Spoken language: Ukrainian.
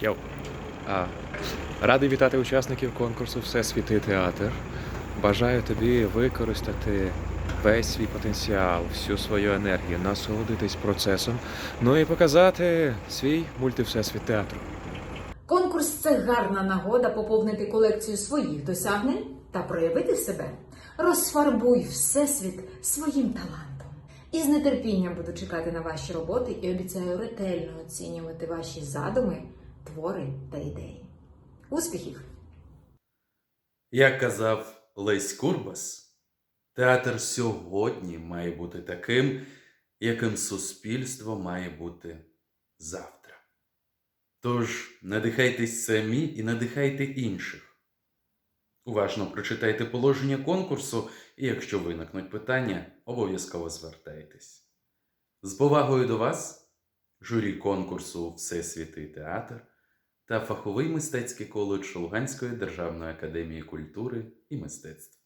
Йоу. А, радий вітати учасників конкурсу Всесвіти театр. Бажаю тобі використати весь свій потенціал, всю свою енергію, насолодитись процесом, ну і показати свій мультивсесвіт театру. Конкурс це гарна нагода поповнити колекцію своїх досягнень та проявити себе. Розфарбуй всесвіт своїм талантом. І з нетерпінням буду чекати на ваші роботи і обіцяю ретельно оцінювати ваші задуми, твори та ідеї. Успіхів! Як казав Лесь Курбас, театр сьогодні має бути таким, яким суспільство має бути завтра. Тож надихайтесь самі і надихайте інших. Уважно прочитайте положення конкурсу, і якщо виникнуть питання, обов'язково звертайтесь. З повагою до вас, журі конкурсу Всесвітий театр та фаховий мистецький коледж Луганської державної академії культури і мистецтв.